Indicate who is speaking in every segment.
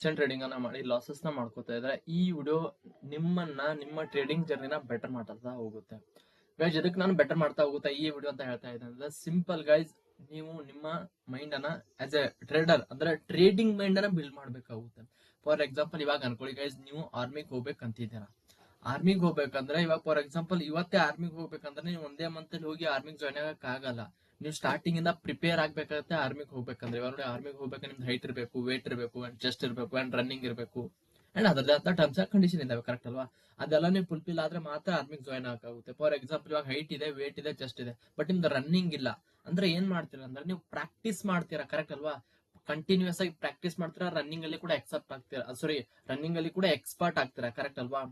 Speaker 1: Option trading ಅನ್ನ ಮಾಡಿ ಲಾಸಸ್ನ ಮಾಡ್ಕೋತಾ ಇದ್ರೆ, ಈ ವಿಡಿಯೋ ನಿಮ್ಮನ್ನ, ನಿಮ್ಮ ಟ್ರೇಡಿಂಗ್ ಜರ್ನಿನ ಬೆಟರ್ ಮಾಡ್ತಾ ಹೋಗುತ್ತೆ. ಗೈಸ್ ಇದಕ್ಕೆ ನಾನು ಬೆಟರ್ ಮಾಡ್ತಾ ಹೋಗುತ್ತಾ ಈ ವಿಡಿಯೋ ಅಂತ ಹೇಳ್ತಾ ಇದ್ದೆ ಅಂದ್ರೆ ಸಿಂಪಲ್ ಗೈಸ್ ನೀವು ನಿಮ್ಮ ಮೈಂಡ್ ಅನ್ನ ಆಸ್ ಎ ಟ್ರೇಡರ್ ಅಂದ್ರೆ ಟ್ರೇಡಿಂಗ್ ಮೈಂಡ್ ಅನ್ನ ಬಿಲ್ಡ್ ಮಾಡ್ಬೇಕಾಗುತ್ತೆ. ಫಾರ್ ಎಕ್ಸಾಂಪಲ್ ಇವಾಗ ಅನ್ಕೊಳ್ಳಿ ಗೈಸ್ ನೀವು ಆರ್ಮಿಗೆ ಹೋಗ್ಬೇಕಂತಿದ್ದೀರಾ ಆರ್ಮಿಗೆ ಹೋಗ್ಬೇಕಂದ್ರೆ, ಇವಾಗ ಫಾರ್ ಎಕ್ಸಾಂಪಲ್ ಇವತ್ತೇ ಆರ್ಮಿಗೆ ಹೋಗ್ಬೇಕಂದ್ರೆ, ನೀವು ಒಂದೇ ಮಂತ್ ಅಲ್ಲಿ ಹೋಗಿ ಆರ್ಮಿಗೆ ಜಾಯ್ನ್ ಆಗಕ್ಕಾಗಲ್ಲ. ನೀವು ಸ್ಟಾರ್ಟಿಂಗ್ ಇಂದ ಪ್ರಿಪೇರ್ ಆಗ್ಬೇಕಾಗತ್ತೆ ಆರ್ಮಿಗೆ ಹೋಗ್ಬೇಕಂದ್ರೆ. ಇವಾಗ ನೋಡಿ ಆರ್ಮಿಗೆ ಹೋಗ್ಬೇಕು, ನಿಮ್ದು ಹೈಟ್ ಇರಬೇಕು ವೇಟ್ ಇರಬೇಕು ಅಂಡ್ ಚೆಸ್ಟ್ ಇರಬೇಕು ಅಂಡ್ ರನ್ನಿಂಗ್ ಇರಬೇಕು. ಅಂಡ್ ಅಂತ ಟರ್ಮ್ಸ್ ಅಂಡ್ ಕಂಡೀಷನ್ ಇದಾವೆ ಕರೆಕ್ಟ್ ಅಲ್ವಾ? ಅದೆಲ್ಲ ನೀವು ಫುಲ್ಫಿಲ್ ಆದ್ರೆ ಮಾತ್ರ ಆರ್ಮಿಗೆ ಜಾಯ್ನ್ ಆಗುತ್ತೆ ಫಾರ್ ಎಕ್ಸಾಂಪಲ್ ಇವಾಗ ಹೈಟ್ ಇದೆ ವೇಟ್ ಇದೆ ಚೆಸ್ಟ್ ಇದೆ. ಬಟ್ ನಿಮ್ದು ರನ್ನಿಂಗ್ ಇಲ್ಲ. ಅಂದ್ರೆ ಏನ್ ಮಾಡ್ತೀರಾ? ಅಂದ್ರೆ ನೀವು ಪ್ರಾಕ್ಟೀಸ್ ಮಾಡ್ತೀರಾ ಕರೆಕ್ಟ್ ಅಲ್ವಾ? ಕಂಟಿನ್ಯೂಸ್ ಆಗಿ ಪ್ರಾಕ್ಟೀಸ್ ಮಾಡ್ತೀರಾ ರನ್ನಿಂಗ್ ಅಲ್ಲಿ ಕೂಡ ಎಕ್ಸೆಪ್ಟ್ ಆಗ್ತೀರಾ. ಸಾರಿ ರನ್ನಿಂಗ್ ಅಲ್ಲಿ ಕೂಡ ಎಕ್ಸ್ಪರ್ಟ್ ಆಗ್ತೀರಾ ಕರೆಕ್ಟ್ ಅಲ್ವಾ?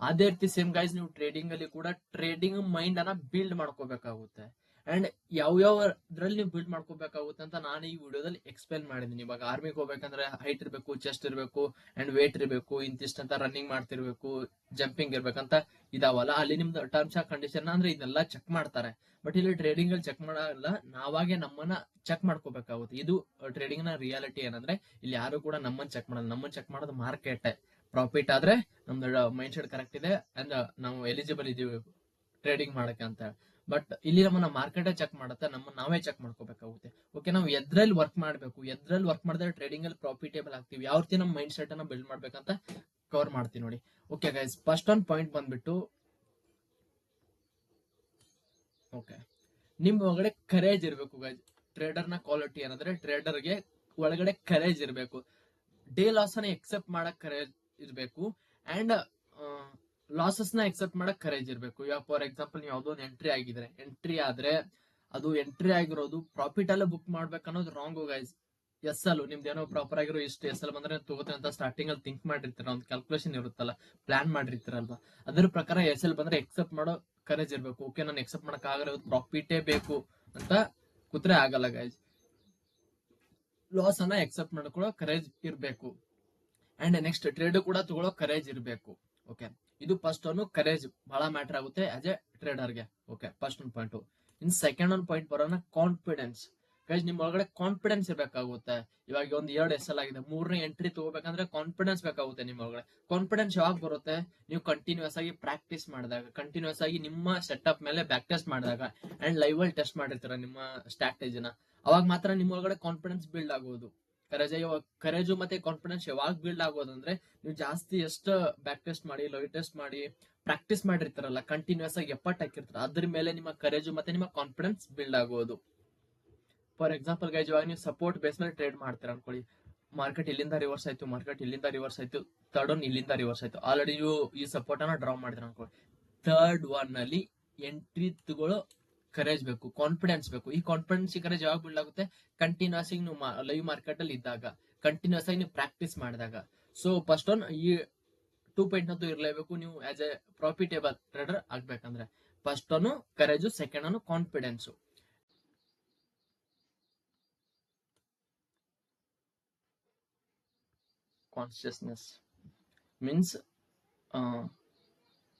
Speaker 1: ಅದೇ ರೀತಿ ಸೇಮ್ ಗೈಸ್ ನೀವು ಟ್ರೇಡಿಂಗ್ ಅಲ್ಲಿ ಕೂಡ ಟ್ರೇಡಿಂಗ್ ಮೈಂಡ್ ಅನ್ನ ಬಿಲ್ಡ್ ಮಾಡ್ಕೋಬೇಕಾಗುತ್ತೆ. ಅಂಡ್ ಯಾವ ಯಾವ ಇದ್ರಲ್ಲಿ ನೀವು ಬಿಲ್ಡ್ ಮಾಡ್ಕೋಬೇಕಾಗುತ್ತೆ ಅಂತ ನಾನು ಈ ವಿಡಿಯೋದಲ್ಲಿ ಎಕ್ಸ್ಪ್ಲೇನ್ ಮಾಡಿದ್ದೀನಿ. ಇವಾಗ ಆರ್ಮಿಗೆ ಹೋಗ್ಬೇಕಂದ್ರೆ ಹೈಟ್ ಇರಬೇಕು ಚೆಸ್ಟ್ ಇರಬೇಕು ಅಂಡ್ ವೇಟ್ ಇರಬೇಕು, ಇಂತಿಷ್ಟು ಅಂತ ರನ್ನಿಂಗ್ ಮಾಡ್ತಿರ್ಬೇಕು ಜಂಪಿಂಗ್ ಇರ್ಬೇಕಂತ ಇದಾವಲ್ಲ. ಅಲ್ಲಿ ನಿಮ್ದು ಟರ್ಮ್ಸ್ ಆಫ್ ಕಂಡೀಷನ್ ಅಂದ್ರೆ ಇದೆಲ್ಲ ಚೆಕ್ ಮಾಡ್ತಾರೆ. ಬಟ್ ಇಲ್ಲಿ ಟ್ರೇಡಿಂಗ್ ಅಲ್ಲಿ ಚೆಕ್ ಮಾಡಲ್ಲ. ನಾವಾಗೆ ನಮ್ಮನ್ನ ಚೆಕ್ ಮಾಡ್ಕೋಬೇಕಾಗುತ್ತೆ. ಇದು ಟ್ರೇಡಿಂಗ್ನ ರಿಯಾಲಿಟಿ ಏನಂದ್ರೆ, ಇಲ್ಲಿ ಯಾರು ಕೂಡ ನಮ್ಮನ್ನ ಚೆಕ್ ಮಾಡಲ್ಲ. ನಮ್ಮನ್ನ ಚೆಕ್ ಮಾಡೋದು ಮಾರ್ಕೆಟ್ ಪ್ರಾಫಿಟ್ ಆದ್ರೆ ನಮ್ದು ಮೈಂಡ್ ಸೆಟ್ ಕರೆಕ್ಟ್ ಇದೆ ಅಂಡ್ ನಾವು ಎಲಿಜಿಬಲ್ ಇದೀವಿ. ಟ್ರೇಡಿಂಗ್ ಮಾಡಕ್ಕೆ ಅಂತ ಬಟ್ ಇಲ್ಲಿ ನಮ್ಮನ್ನ ಮಾರ್ಕೆಟ್ ಚೆಕ್ ಮಾಡುತ್ತೆ ನಮ್ಮ ನಾವೇ ಚೆಕ್ ಮಾಡ್ಕೋಬೇಕಾಗುತ್ತೆ. ಓಕೆ ನಾವು ಎದ್ರಲ್ಲಿ ವರ್ಕ್ ಮಾಡಬೇಕು, ಎದ್ರಲ್ಲಿ ವರ್ಕ್ ಮಾಡಿದ್ರೆ ಟ್ರೇಡಿಂಗ್ ಅಲ್ಲಿ ಪ್ರಾಫಿಟೇಬಲ್ ಆಗ್ತೀವಿ, ಯಾವ ರೀತಿ ನಮ್ಮ ಮೈಂಡ್ ಸೆಟ್ ಅನ್ನ ಬಿಲ್ಡ್ ಮಾಡ್ಬೇಕಂತ ಕವರ್ ಮಾಡ್ತೀವಿ ನೋಡಿ. Okay guys first one point ಬಂದ್ಬಿಟ್ಟು ಓಕೆ ನಿಮ್ ಒಳಗಡೆ ಕರೇಜ್ ಇರಬೇಕು ಗೈಸ್ ಟ್ರೇಡರ್ನ ಕ್ವಾಲಿಟಿ ಏನಂದ್ರೆ ಟ್ರೇಡರ್ಗೆ ಒಳಗಡೆ ಕರೇಜ್ ಇರಬೇಕು. ಡೇ ಲಾಸ್ ಅನ್ನ ಎಕ್ಸೆಪ್ಟ್ ಮಾಡಕ್ ಕರೇಜ್ ಇರಬೇಕು. ಅಂಡ್ ಲಾಸಸ್ನ ಎಕ್ಸೆಪ್ಟ್ ಮಾಡಕ್ ಕರೇಜ್ ಇರಬೇಕು. ಇವಾಗ ಫಾರ್ ಎಕ್ಸಾಂಪಲ್ ನೀವು ಯಾವ್ದೋ ಒಂದು ಎಂಟ್ರಿ ಆಗಿದ್ರೆ ಎಂಟ್ರಿ ಆದ್ರೆ ಅದು ಎಂಟ್ರಿ ಆಗಿರೋದು ಪ್ರಾಫಿಟ್ ಅಲ್ಲೇ ಬುಕ್ ಮಾಡ್ಬೇಕು ಅನ್ನೋದು ರಾಂಗ್ ಗೈಸ್ ಎಸ್ ಅಲ್ ನಿಮ್ದು ಏನೋ ಪ್ರಾಪರ್ ಆಗಿರೋ ಇಷ್ಟು ಎಸ್ ಎಲ್ ಬಂದ್ರೆ ತಗೋತೀನಿ ಅಂತ ಸ್ಟಾರ್ಟಿಂಗ್ ಅಲ್ಲಿ ಥಿಂಕ್ ಮಾಡಿರ್ತೀರ, ಒಂದು ಕ್ಯಾಲ್ಕುಲೇಷನ್ ಇರುತ್ತಲ್ಲ ಪ್ಲಾನ್ ಮಾಡಿರ್ತೀರಲ್ವಾ? ಅದ್ರ ಪ್ರಕಾರ ಎಸ್ ಎಲ್ ಬಂದ್ರೆ ಎಕ್ಸೆಪ್ಟ್ ಮಾಡೋ ಕರೇಜ್ ಇರಬೇಕು. ಓಕೆ ನಾನು ಎಕ್ಸೆಪ್ಟ್ ಮಾಡಕ್ ಆಗಲ್ಲ ಪ್ರಾಫಿಟೇ ಬೇಕು ಅಂತ ಕೂತ್ರೆ ಆಗಲ್ಲ ಗೈಸ್ ಲಾಸ್ ಅನ್ನ ಎಕ್ಸೆಪ್ಟ್ ಮಾಡ್ಕೊಳ್ಳೋ ಕರೇಜ್ ಇರಬೇಕು. ಅಂಡ್ ನೆಕ್ಸ್ಟ್ ಟ್ರೇಡ್ ಕೂಡ ತಗೊಳ್ಳೋ ಕರೇಜ್ ಇರಬೇಕು. ಓಕೆ ಇದು ಫಸ್ಟ್ ಒಂದು ಕರೇಜ್ ಬಹಳ ಮ್ಯಾಟರ್ ಆಗುತ್ತೆ ಆಸ್ ಎ ಟ್ರೇಡರ್ಗೆ ಓಕೆ ಫಸ್ಟ್ ಒಂದು ಪಾಯಿಂಟ್ ಇನ್ ಸೆಕೆಂಡ್ ಒಂದು ಪಾಯಿಂಟ್ ಬರೋಣ ಕಾನ್ಫಿಡೆನ್ಸ್ ಗೈಸ್ ನಿಮ್ ಒಳಗಡೆ ಕಾನ್ಫಿಡೆನ್ಸ್ ಇರಬೇಕಾಗುತ್ತೆ. ಇವಾಗ ಒಂದು ಎರಡು ಎಸ್ ಎಲ್ ಆಗಿದೆ, ಮೂರನೇ ಎಂಟ್ರಿ ತಗೋಬೇಕಂದ್ರೆ ಕಾನ್ಫಿಡೆನ್ಸ್ ಬೇಕಾಗುತ್ತೆ ನಿಮ್ಮ ಒಳಗಡೆ. ಕಾನ್ಫಿಡೆನ್ಸ್ ಯಾವಾಗ ಬರುತ್ತೆ? ನೀವು ಕಂಟಿನ್ಯೂಸ್ ಆಗಿ ಪ್ರಾಕ್ಟೀಸ್ ಮಾಡಿದಾಗ ಕಂಟಿನ್ಯೂಸ್ ಆಗಿ ನಿಮ್ಮ ಸೆಟಪ್ ಮೇಲೆ ಬ್ಯಾಕ್ ಟೆಸ್ಟ್ ಮಾಡಿದಾಗ ಅಂಡ್ ಲೈವ್ ಅಲ್ಲಿ ಟೆಸ್ಟ್ ಮಾಡಿರ್ತೀರ ನಿಮ್ಮ ಸ್ಟ್ರಾಟಜಿನ ಅವಾಗ ಮಾತ್ರ ನಿಮ್ಮ ಒಳಗಡೆ ಕಾನ್ಫಿಡೆನ್ಸ್ ಬಿಲ್ಡ್ ಆಗೋದು. ಕರೇಜ್ ಕರೇಜು ಮತ್ತೆ ಕಾನ್ಫಿಡೆನ್ಸ್ ಯಾವಾಗ ಬಿಲ್ಡ್ ಆಗೋದಂದ್ರೆ ನೀವು ಜಾಸ್ತಿ ಎಷ್ಟು ಬ್ಯಾಕ್ ಟೆಸ್ಟ್ ಮಾಡಿ ಲೋ ಟೆಸ್ಟ್ ಮಾಡಿ ಪ್ರಾಕ್ಟೀಸ್ ಮಾಡಿರ್ತಾರಲ್ಲ ಕಂಟಿನ್ಯೂಸ್ ಆಗಿ ಎಫರ್ಟ್ ಹಾಕಿರ್ತಾರ, ಅದ್ರ ಮೇಲೆ ನಿಮ್ಮ ಕರೇಜು ಮತ್ತೆ ನಿಮ್ಮ ಕಾನ್ಫಿಡೆನ್ಸ್ ಬಿಲ್ಡ್ ಆಗೋದು. ಫಾರ್ ಎಕ್ಸಾಂಪಲ್ ಗೈಜ್ ಇವಾಗ ನೀವು ಸಪೋರ್ಟ್ ಬೇಸ್ ಮೇಲೆ ಟ್ರೇಡ್ ಮಾಡ್ತೀರ ಅನ್ಕೊಳ್ಳಿ. ಮಾರ್ಕೆಟ್ ಇಲ್ಲಿಂದ ರಿವರ್ಸ್ ಆಯ್ತು ಮಾರ್ಕೆಟ್ ಇಲ್ಲಿಂದ ರಿವರ್ಸ್ ಆಯ್ತು ಥರ್ಡ್ ಒನ್ ಇಲ್ಲಿಂದ ರಿವರ್ಸ್ ಆಯ್ತು. ಆಲ್ರೆಡಿ ನೀವು ಈ ಸಪೋರ್ಟ್ ಅನ್ನ ಡ್ರಾ ಮಾಡಿದ್ರ ಅನ್ಕೊಳ್ಳಿ. ಥರ್ಡ್ ಒನ್ ಅಲ್ಲಿ ಎಂಟ್ರಿ ಕರೇಜ್ ಬೇಕು ಕಾನ್ಫಿಡೆನ್ಸ್ ಬೇಕು. ಈ ಕಾನ್ಫಿಡೆನ್ಸ್ ಕರೇಜ್ ಯಾವಾಗ ಬಿಲ್ಡ್ ಆಗುತ್ತೆ. ಕಂಟಿನ್ಯೂಸ್ ಆಗಿ ನೀವು ಲೈವ್ ಮಾರ್ಕೆಟ್ ಅಲ್ಲಿ ಇದ್ದಾಗ ಕಂಟಿನ್ಯೂಸ್ ಆಗಿ ನೀವು ಪ್ರಾಕ್ಟೀಸ್ ಮಾಡಿದಾಗ. ಸೊ ಫಸ್ಟ್ ಒನ್ ಈ ಟೂ ಪಾಯಿಂಟ್ ಅಂತೂ ಇರಲೇಬೇಕು. ನೀವು ಆಸ್ ಎ ಪ್ರಾಫಿಟೇಬಲ್ ಟ್ರೇಡರ್ ಆಗ್ಬೇಕಂದ್ರೆ. First one courage second one confidence consciousness means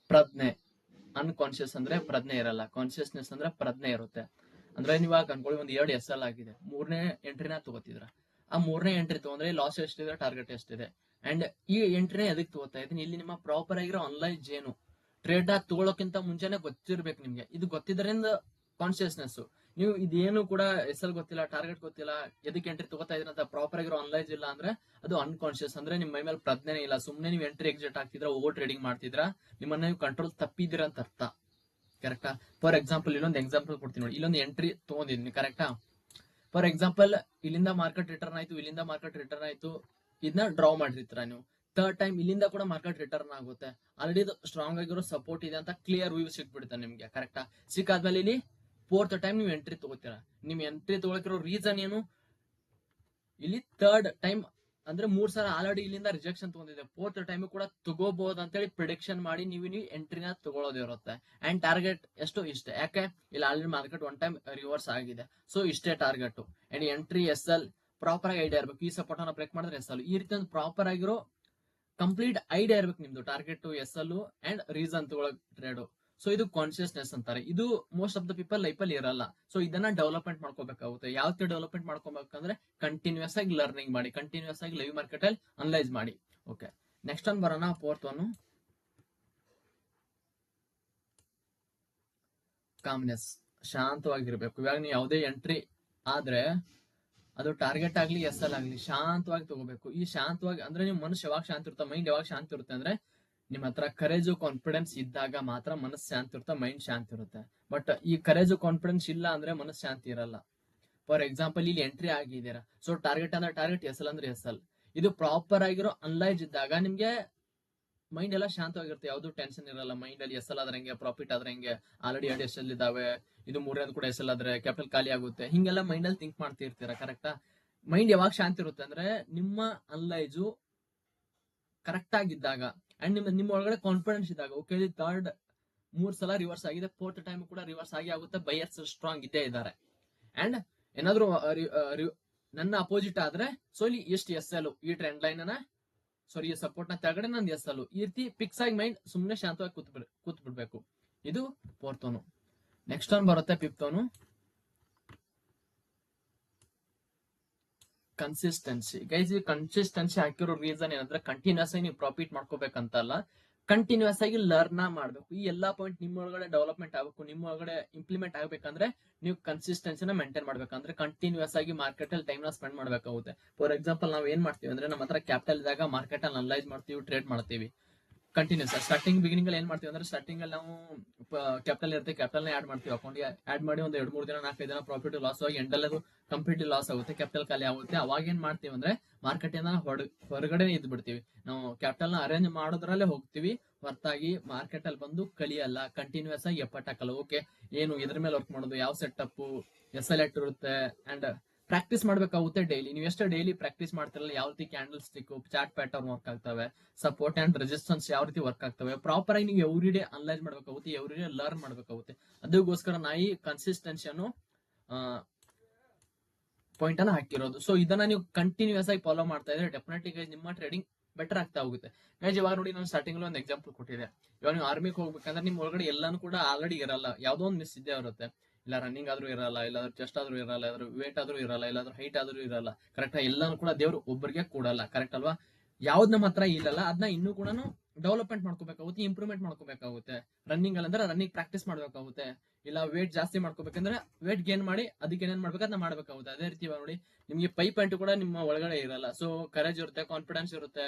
Speaker 1: ಪ್ರಜ್ಞೆ. ಅನ್ಕಾನ್ಶಿಯಸ್ ಅಂದ್ರೆ ಪ್ರಜ್ಞೆ ಇರಲ್ಲ. ಕಾನ್ಶಿಯಸ್ನೆಸ್ ಅಂದ್ರೆ ಪ್ರಜ್ಞೆ ಇರುತ್ತೆ. ಅಂದ್ರೆ ನೀವಾಗ ಅನ್ಕೊಳ್ಳಿ, ಒಂದ್ ಎರಡು ಎಸ್ ಎಲ್ ಆಗಿದೆ. ಮೂರನೇ ಎಂಟ್ರಿನ ತಗೋತಿದ್ರ. ಆ ಮೂರನೇ ಎಂಟ್ರಿ ತಗೊಂಡ್ರೆ ಲಾಸ್ ಎಷ್ಟಿದೆ ಟಾರ್ಗೆಟ್ ಎಷ್ಟಿದೆ. ಅಂಡ್ ಈ ಎಂಟ್ರಿನೇ ಎದಕ್ ತಗೋತಾ ಇದೀನಿ ಇಲ್ಲಿ ನಿಮ್ಮ ಪ್ರಾಪರ್ ಆಗಿರೋ ಆನ್ಲೈನ್ ಜೇನು ಟ್ರೇಡ್ ತಗೊಳಕ್ಕಿಂತ ಮುಂಚೆನೆ ಗೊತ್ತಿರ್ಬೇಕು ನಿಮ್ಗೆ. ಇದು ಗೊತ್ತಿದ್ರಿಂದ ಕಾನ್ಶಿಯಸ್ನೆಸ್ ನೀವು ಇದೇನು ಕೂಡ ಎಸ್ ಎಲ್ ಗೊತ್ತಿಲ್ಲ, ಟಾರ್ಗೆಟ್ ಗೊತ್ತಿಲ್ಲ, ಎದಕ್ಕೆ ಎಂಟ್ರಿ ತಗೋತಾ ಇದ್ರಂತ ಅಂತ ಪ್ರಾಪರ್ ಆಗಿರೋ ಅನಲೈಸ್ ಇಲ್ಲ ಅಂದ್ರೆ ಅದು ಅನ್ಕಾನ್ಶಿಯಸ್ ಅಂದ್ರೆ ನಿಮ್ಮ ಮೈ ಮೇಲೆ ಪ್ರಜ್ಞೆನೇ ಇಲ್ಲ. ಸುಮ್ನೆ ನೀವು ಎಂಟ್ರಿ ಎಕ್ಸಿಟ್ ಆಗ್ತಿದ್ರ ಓವರ್ ಟ್ರೇಡಿಂಗ್ ಮಾಡ್ತಿದ್ರ, ನಿಮ್ಮನ್ನ ನೀವು ಕಂಟ್ರೋಲ್ ತಪ್ಪಿದಿರ ಅಂತ ಅರ್ಥ. ಕರೆಕ್ಟಾ ಫಾರ್ ಎಕ್ಸಾಂಪಲ್ ಇಲ್ಲೊಂದು ಎಕ್ಸಾಂಪಲ್ ಕೊಡ್ತೀನಿ ನೋಡಿ. ಇಲ್ಲೊಂದು ಎಂಟ್ರಿ ತಗೊಂಡಿದ್ದೀನಿ ಕರೆಕ್ಟಾ ಫಾರ್ ಎಕ್ಸಾಂಪಲ್ ಇಲ್ಲಿಂದ ಮಾರ್ಕೆಟ್ ರಿಟರ್ನ್ ಆಯ್ತು, ಇಲ್ಲಿಂದ ಮಾರ್ಕೆಟ್ ರಿಟರ್ನ್ ಆಯ್ತು ಇದನ್ನ ಡ್ರಾ ಮಾಡಿರ್ತೀರ ನೀವು? ಥರ್ಡ್ ಟೈಮ್ ಇಲ್ಲಿಂದ ಕೂಡ ಮಾರ್ಕೆಟ್ ರಿಟರ್ನ್ ಆಗುತ್ತೆ. ಆಲ್ರೆಡಿ ಸ್ಟ್ರಾಂಗ್ ಆಗಿರೋ ಸಪೋರ್ಟ್ ಇದೆ ಅಂತ ಕ್ಲಿಯರ್ ವ್ಯೂ ಸಿಕ್ಬಿಡುತ್ತೆ ನಿಮ್ಗೆ ಕರೆಕ್ಟಾ ಸಿಕ್ಕಾದ್ಮೇಲೆ ಇಲ್ಲಿ ಫೋರ್ತ್ ಟೈಮ್ ನೀವು ಎಂಟ್ರಿ ತಗೋತೀರಾ? ನಿಮ್ ಎಂಟ್ರಿ ತಗೊಳಕಿರೋ ರೀಸನ್ ಏನು? ಇಲ್ಲಿ ಥರ್ಡ್ ಟೈಮ್ ಅಂದ್ರೆ ಮೂರ್ ಸಲ ಆಲ್ರೆಡಿ ಇಲ್ಲಿಂದ ರಿಜೆಕ್ಷನ್ ತಗೊಂಡಿದೆ. ಫೋರ್ತ್ ಟೈಮ್ ಕೂಡ ತಗೋಬಹುದು ಅಂತೇಳಿ ಪ್ರಿಡಿಕ್ಷನ್ ಮಾಡಿ ನೀವು ನೀವು ಎಂಟ್ರಿನ ತಗೊಳ್ಳೋದಿರುತ್ತೆ ಅಂಡ್ ಟಾರ್ಗೆಟ್ ಎಷ್ಟು? ಇಷ್ಟ. ಯಾಕೆ? ಇಲ್ಲಿ already market one time reverse ಆಗಿದೆ. ಸೊ ಇಷ್ಟೇ target and entry S L proper ಆಗಿ ಐಡಿಯಾ ಇರ್ಬೇಕು. ಈ ಸಪೋರ್ಟ್ ಅನ್ನ ಬ್ರೇಕ್ ಮಾಡಿದ್ರೆ ಎಸ್ ಎಲ್ ಈ ರೀತಿ ಒಂದು ಪ್ರಾಪರ್ ಆಗಿರೋ ಕಂಪ್ಲೀಟ್ ಐಡಿಯಾ ಇರ್ಬೇಕು ನಿಮ್ದು. Target S L and reason ತಗೊಳಕ್ ಟ್ರೇಡ್ ಸೊ ಇದು ಕಾನ್ಶಿಯಸ್ನೆಸ್ ಅಂತಾರೆ. ಇದು most of the people life ಅಲ್ಲಿ ಇರಲ್ಲ. ಸೊ ಇದನ್ನ ಡೆವಲಪ್ಮೆಂಟ್ ಮಾಡ್ಕೋಬೇಕಾಗುತ್ತೆ. ಯಾವ ತರ ಡೆವಲಪ್ಮೆಂಟ್ ಮಾಡ್ಕೋಬೇಕಂದ್ರೆ ಕಂಟಿನ್ಯೂಸ್ ಆಗಿ ಲರ್ನಿಂಗ್ ಮಾಡಿ ಕಂಟಿನ್ಯೂಸ್ ಆಗಿ ಲೈವ್ ಮಾರ್ಕೆಟ್ ಅಲ್ಲಿ ಅನಲೈಸ್ ಮಾಡಿ. ಓಕೆ ನೆಕ್ಸ್ಟ್ ಒನ್ ಬರೋಣ ಫೋರ್ತ್ ಒನ್ ಕಾಮ್ನೆಸ್ ಶಾಂತವಾಗಿರ್ಬೇಕು. ಇವಾಗ ನೀವು ಯಾವುದೇ ಎಂಟ್ರಿ ಆದ್ರೆ ಅದು ಟಾರ್ಗೆಟ್ ಆಗ್ಲಿ ಎಸ್ ಎಲ್ ಆಗ್ಲಿ, ಶಾಂತವಾಗಿ ತಗೋಬೇಕು. ಈ ಶಾಂತವಾಗಿ, ಅಂದ್ರೆ ನಿಮ್ಮ ಮನುಷ್ಯ ಯಾವಾಗ ಶಾಂತಿ ಇರುತ್ತೆ ಮೈಂಡ್ ಯಾವಾಗ ಶಾಂತಿ ಇರುತ್ತೆ ಅಂದ್ರೆ ನಿಮ್ಮ ಹತ್ರ ಕರೇಜು ಕಾನ್ಫಿಡೆನ್ಸ್ ಇದ್ದಾಗ ಮಾತ್ರ ಮನಸ್ಸು ಶಾಂತಿ ಇರುತ್ತೆ ಮೈಂಡ್ ಶಾಂತಿ ಇರುತ್ತೆ. ಬಟ್ ಈ ಕರೇಜು ಕಾನ್ಫಿಡೆನ್ಸ್ ಇಲ್ಲ ಅಂದ್ರೆ ಮನಸ್ಸು ಶಾಂತಿ ಇರಲ್ಲ. ಫಾರ್ ಎಕ್ಸಾಂಪಲ್ ಇಲ್ಲಿ ಎಂಟ್ರಿ ಆಗಿದ್ದೀರಾ. ಸೊ ಟಾರ್ಗೆಟ್ ಅಂದ್ರೆ ಟಾರ್ಗೆಟ್ ಎಸ್ ಎಲ್ ಅಂದ್ರೆ ಎಸ್ ಎಲ್ ಇದು ಪ್ರಾಪರ್ ಆಗಿರೋ ಅನ್ಲೈಜ್ ಇದ್ದಾಗ ನಿಮ್ಗೆ ಮೈಂಡ್ ಎಲ್ಲ ಶಾಂತವಾಗಿರುತ್ತೆ. ಯಾವ್ದು ಟೆನ್ಷನ್ ಇರಲ್ಲ ಮೈಂಡ್ ಅಲ್ಲಿ ಎಸ್ ಎಲ್ ಆದ್ರೆ ಹೆಂಗೆ ಪ್ರಾಫಿಟ್ ಆದ್ರೆ ಹೆಂಗೆ ಆಲ್ರೆಡಿ ಎರಡು ಎಸ್ ಎಲ್ ಇದಾವೆ ಇದು ಮೂರನೇದು ಕೂಡ ಎಸ್ ಎಲ್ ಆದ್ರೆ ಕ್ಯಾಪಿಟಲ್ ಖಾಲಿ ಆಗುತ್ತೆ. ಹಿಂಗೆಲ್ಲ ಮೈಂಡ್ ಅಲ್ಲಿ ಥಿಂಕ್ ಮಾಡ್ತಿರ್ತೀರಾ ಕರೆಕ್ಟಾ ಮೈಂಡ್ ಯಾವಾಗ ಶಾಂತಿ ಇರುತ್ತೆ ಅಂದ್ರೆ ನಿಮ್ಮ ಅನ್ಲೈಜು ಕರೆಕ್ಟ್ ಆಗಿದ್ದಾಗ. ಅಂಡ್ ನಿಮ್ಮ ನಿಮ್ಮ ಒಳಗಡೆ ಕಾನ್ಫಿಡೆನ್ಸ್ ಇದ್ದಾಗ ಓಕೆ ಥರ್ಡ್ ಮೂರ್ ಸಲ ರಿವರ್ಸ್ ಆಗಿದೆ ಫೋರ್ತ್ ಟೈಮ್ ಕೂಡ ರಿವರ್ಸ್ ಆಗಿ ಆಗುತ್ತೆ ಬೈಯರ್ಸ್ ಸ್ಟ್ರಾಂಗ್ ಇದ್ದೇ ಇದ್ದಾರೆ. ಅಂಡ್ ಏನಾದ್ರು ನನ್ನ ಅಪೋಸಿಟ್ ಆದ್ರೆ ಸೊ ಇಲ್ಲಿ ಎಷ್ಟು ಎಸ್ ಎಲ್ ಈ ಟ್ರೆಂಡ್ ಲೈನ್ ಅನ್ನ ಸಾರಿ ಸಪೋರ್ಟ್ನ ತೆಳಗಡೆ ನನ್ ಎಸ್ ಎಲ್ ಈ ರೀತಿ ಫಿಕ್ಸ್ ಆಗಿ ಮೈಂಡ್ ಸುಮ್ಮನೆ ಶಾಂತವಾಗಿ ಕೂತ್ ಬಿಡ್ ಕೂತ್ ಬಿಡ್ಬೇಕು ಇದು ಫೋರ್ತ್ ಒನ್ ನೆಕ್ಸ್ಟ್ ಒನ್ ಬರುತ್ತೆ ಫಿಫ್ತ್ ಒನ್ ಕನ್ಸಿಸ್ಟೆನ್ಸಿ ಗೈಸ್ ಈ ಕನ್ಸಿಸ್ಟೆನ್ಸಿ ಹಾಕಿರೋ ರೀಸನ್ ಏನಂದ್ರೆ ಕಂಟಿನ್ಯೂಸ್ ಆಗಿ ನೀವು ಪ್ರಾಫಿಟ್ ಮಾಡ್ಕೋಬೇಕಂತಲ್ಲ ಕಂಟಿನ್ಯೂಸ್ ಆಗಿ ಲರ್ನ್ ಮಾಡಬೇಕು. ಈ ಎಲ್ಲಾ ಪಾಯಿಂಟ್ ನಿಮ್ಮ ಒಳಗಡೆ ಡೆವಲಪ್ಮೆಂಟ್ ಆಗಬೇಕು ನಿಮ್ಮ ಒಳಗಡೆ ಇಂಪ್ಲಿಮೆಂಟ್ ಆಗಬೇಕಂದ್ರೆ ನೀವು ಕನ್ಸಿಸ್ಟೆನ್ಸಿನ ಮೇಂಟೈನ್ ಮಾಡ್ಬೇಕಂದ್ರೆ ಕಂಟಿನ್ಯೂಸ್ ಆಗಿ ಮಾರ್ಕೆಟ್ ಅಲ್ಲಿ ಟೈಮ್ನ ಸ್ಪೆಂಡ್ ಮಾಡ್ಬೇಕಾಗುತ್ತೆ. ಫಾರ್ ಎಕ್ಸಾಂಪಲ್ ನಾವು ಏನ್ ಮಾಡ್ತೀವಿ ಅಂದ್ರೆ ನಮ್ಮ ಹತ್ರ ಕ್ಯಾಪಿಟಲ್ ಇದ್ದಾಗ ಮಾರ್ಕೆಟ್ ಅಲ್ಲಿ ಅನಲೈಸ್ ಮಾಡ್ತೀವಿ ಟ್ರೇಡ್ ಮಾಡ್ತೀವಿ. ಕಂಟಿನ್ಯೂಸ್ ಸ್ಟಾರ್ಟಿಂಗ್ ಬಿಗಿನಿಂಗ್ ಅಲ್ಲಿ ಏನ್ ಮಾಡ್ತೀವಿ ಅಂದ್ರೆ ಸ್ಟಾರ್ಟಿಂಗ್ ಅಲ್ಲಿ ನಾವು ಕ್ಯಾಪಿಟಲ್ ಇರುತ್ತೆ. ಕ್ಯಾಪಿಟಲ್ ಆಡ್ ಮಾಡ್ತೀವಿ. ಅಕೌಂಟ್ ಆಡ್ ಮಾಡಿ ಒಂದು ಎರಡು, ಮೂರು ದಿನ, ನಾಲ್ಕೈದು ದಿನ ಪ್ರಾಫಿಟ್ ಲಾಸ್ ಆಗಿ ಎಂಡಲ್ಲಿ ಅದು ಕಂಪ್ಲೀಟ್ ಲಾಸ್ ಆಗುತ್ತೆ. ಕ್ಯಾಪಿಟಲ್ ಖಾಲಿ ಆಗುತ್ತೆ. ಅವಾಗ ಏನ್ ಮಾಡ್ತೀವಿ ಅಂದ್ರೆ ಮಾರ್ಕೆಟ್ ಇಂದ ಹೊರಗಡೆ ಇದ್ ಬಿಡ್ತೀವಿ. ನಾವು ಕ್ಯಾಪಿಟಲ್ನ ಅರೇಂಜ್ ಮಾಡೋದ್ರಲ್ಲೇ ಹೋಗ್ತೀವಿ. ಹೊರತಾಗಿ ಮಾರ್ಕೆಟ್ ಅಲ್ಲಿ ಬಂದು ಕಲಿಯಲ್ಲ. ಕಂಟಿನ್ಯೂಸ್ ಆಗಿ ಎಫರ್ಟ್ ಹಾಕಲ್ಲ. ಓಕೆ ಏನು ಇದ್ರ ಮೇಲೆ ವರ್ಕ್ ಮಾಡೋದು? ಯಾವ ಸೆಟಪ್ ಎಸ್ ಎಲ್ ಎಟ್ ಇರುತ್ತೆ ಅಂಡ್ ಪ್ರಾಕ್ಟೀಸ್ ಮಾಡ್ಬೇಕಾಗುತ್ತೆ ಡೈಲಿ ನೀವು ಎಷ್ಟು ಡೈಲಿ ಪ್ರಾಕ್ಟೀಸ್ ಮಾಡ್ತಿರಲ್ಲ, ಯಾವ ರೀತಿ candlestick chart pattern work ಆಗ್ತವೆ ಸಪೋರ್ಟ್ ಅಂಡ್ ರೆಸಿಸ್ಟೆನ್ಸ್ ಯಾವ ರೀತಿ ವರ್ಕ್ ಆಗ್ತವೆ ಪ್ರಾಪರ್ ಆಗಿ ನೀವು ಎವ್ರಿ ಡೇ ಅನಲೈಸ್ ಮಾಡ್ಬೇಕಾಗುತ್ತೆ ಎವ್ರಿ ಡೇ ಲರ್ನ್ ಮಾಡ್ಬೇಕಾಗುತ್ತೆ. ಅದಕ್ಕೋಸ್ಕರ ನಾ ಈ ಕನ್ಸಿಸ್ಟೆನ್ಸಿಯನ್ನು ಪಾಯಿಂಟ್ ಅನ್ನ ಹಾಕಿರೋದು. ಸೊ ಇದನ್ನ ನೀವು ಕಂಟಿನ್ಯೂಸ್ ಆಗಿ ಫಾಲೋ ಮಾಡ್ತಾ ಇದ್ರೆ ಡೆಫಿನೆಟ್ಲಿ ನಿಮ್ಮ ಟ್ರೇಡಿಂಗ್ ಬೆಟರ್ ಆಗ್ತಾ ಹೋಗುತ್ತೆ. ಗೈಸ್ ಇವಾಗ ನೋಡಿ ನಾನು ಸ್ಟಾರ್ಟಿಂಗ್ ಒಂದು ಎಕ್ಸಾಂಪಲ್ ಕೊಟ್ಟಿದೆ. ಇವಾಗ ನೀವು ಆರ್ಮಿಗೆ ಹೋಗ್ಬೇಕಂದ್ರೆ ನಿಮ್ ಒಳಗಡೆ ಎಲ್ಲಾನು ಕೂಡ ಆಲ್ರೆಡಿ ಇರಲ್ಲ. ಯಾವ್ದೋ ಒಂದು ಮಿಸ್ ಇದ್ದೇ ಇರುತ್ತೆ. ಇಲ್ಲ ರನ್ನಿಂಗ್ ಆದ್ರೂ ಇರಲ್ಲ, ಇಲ್ಲಾದ್ರೂ ಚೆಸ್ಟ್ ಆದ್ರೂ ಇರಲ್ಲ, ಇಲ್ಲಾದ್ರೂ ವೇಟ್ ಆದ್ರೂ ಇರಲ್ಲ, ಇಲ್ಲಾದ್ರೂ ಹೈಟ್ ಆದ್ರೂ ಇರಲ್ಲ. ಕರೆಕ್ಟ್ ಎಲ್ಲಾನು ಕೂಡ ದೇವ್ರು ಒಬ್ಬರಿಗೆ ಕೂಡಲ್ಲ ಕರೆಕ್ಟ್ ಅಲ್ವಾ? ಯಾವ್ದು ನಮ್ಮ ಹತ್ರ ಇಲ್ಲಲ್ಲ ಅದನ್ನ ಇನ್ನೂ ಕೂಡ ಡೆವಲಪ್ಮೆಂಟ್ ಮಾಡ್ಕೋಬೇಕಾಗುತ್ತೆ ಇಂಪ್ರೂವ್ಮೆಂಟ್ ಮಾಡ್ಕೋಬೇಕಾಗುತ್ತೆ. ರನ್ನಿಂಗ್ ಅಲ್ಲಂದ್ರೆ ರನ್ನಿಂಗ್ ಪ್ರಾಕ್ಟೀಸ್ ಮಾಡ್ಬೇಕಾಗುತ್ತೆ. ಇಲ್ಲ ವೇಟ್ ಜಾಸ್ತಿ ಮಾಡ್ಕೋಬೇಕಂದ್ರೆ ವೇಟ್ ಗೇನ್ ಮಾಡಿ ಅದಕ್ಕೆ ಏನೇನ್ ಮಾಡ್ಬೇಕು ಅದನ್ನ ಮಾಡ್ಬೇಕಾಗುತ್ತೆ. ಅದೇ ರೀತಿ ನೋಡಿ, ನಿಮ್ಗೆ ಪೈ ಪಾಯಿಂಟ್ ಕೂಡ ನಿಮ್ಮ ಒಳಗಡೆ ಇರಲ್ಲ. ಸೊ ಕರೇಜ್ ಇರುತ್ತೆ ಕಾನ್ಫಿಡೆನ್ಸ್ ಇರುತ್ತೆ.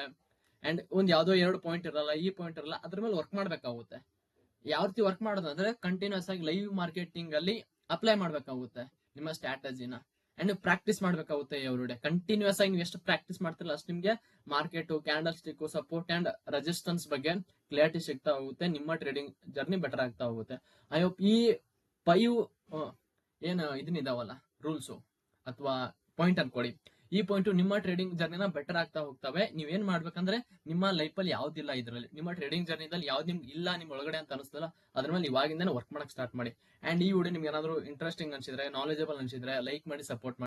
Speaker 1: ಅಂಡ್ ಒಂದ್ ಯಾವ್ದೋ ಎರಡು ಪಾಯಿಂಟ್ ಇರಲ್ಲ, ಈ ಪಾಯಿಂಟ್ ಇರಲ್ಲ, ಅದ್ರ ಮೇಲೆ ವರ್ಕ್ ಮಾಡ್ಬೇಕಾಗುತ್ತೆ. ಯಾವ ರೀತಿ ವರ್ಕ್ ಮಾಡೋದಂದ್ರೆ ಕಂಟಿನ್ಯೂಸ್ ಆಗಿ ಲೈವ್ ಮಾರ್ಕೆಟಿಂಗ್ ಅಲ್ಲಿ ಅಪ್ಲೈ ಮಾಡ್ಬೇಕಾಗುತ್ತೆ ನಿಮ್ಮ ಸ್ಟ್ರಾಟಜಿನ ಅಂಡ್ ಪ್ರಾಕ್ಟೀಸ್ ಮಾಡ್ಬೇಕಾಗುತ್ತೆ ಎವ್ರಿ ಡೇ ಕಂಟಿನ್ಯೂಸ್ ಆಗಿ ನೀವು ಎಷ್ಟು ಪ್ರಾಕ್ಟೀಸ್ ಮಾಡ್ತಿರಲ್ಲ ಅಷ್ಟು ನಿಮ್ಗೆ market candlestick support and resistance ಬಗ್ಗೆ ಕ್ಲಿಯರಿಟಿ ಸಿಗ್ತಾ ಹೋಗುತ್ತೆ. ನಿಮ್ಮ ಟ್ರೇಡಿಂಗ್ ಜರ್ನಿ ಬೆಟರ್ ಆಗ್ತಾ ಹೋಗುತ್ತೆ. ಐ ಹೋಪ್ ಈ ಫೈವ್ ಏನು ಇದನ್ನಿದಾವಲ್ಲ ರೂಲ್ಸು ಅಥವಾ ಪಾಯಿಂಟ್ ಅನ್ಕೊಡಿ ಈ ಪಾಯಿಂಟ್ ನಿಮ್ಮ ಟ್ರೇಡಿಂಗ್ ಜರ್ನಿನ ಬೆಟರ್ ಆಗ್ತಾ ಹೋಗ್ತವೆ. ಏನ್ ಮಾಡ್ಬೇಕಂದ್ರೆ ನಿಮ್ಮ ಲೈಫ್ ಅಲ್ಲಿ ಯಾವ್ದಿಲ್ಲ ಇದ್ರಲ್ಲಿ. ನಿಮ್ಮ ಟ್ರೇಡಿಂಗ್ ಜರ್ನಿದಲ್ಲಿ ಯಾವ್ದು ನಿಮ್ಗೆ ಇಲ್ಲ ನಿಮ್ ಒಳಗಡೆ ಅಂತ ಅನಿಸ್ತಲ್ಲ ಅದ್ರ ಮೇಲೆ ಇವಾಗಿಂದ ವರ್ಕ್ ಮಾಡಕ್ ಸ್ಟಾರ್ಟ್ ಮಾಡಿ. ಅಂಡ್ ಈ ವಿಡಿಯೋ ನಿಮ್ಗೆ ಏನಾದ್ರು ಇಂಟ್ರೆಸ್ಟಿಂಗ್ ಅನ್ಸಿದ್ರೆ ನಾಲೆಜಬಲ್ ಅನ್ಸಿದ್ರೆ ಲೈಕ್ ಮಾಡಿ ಸಪೋರ್ಟ್ ಮಾಡಿ.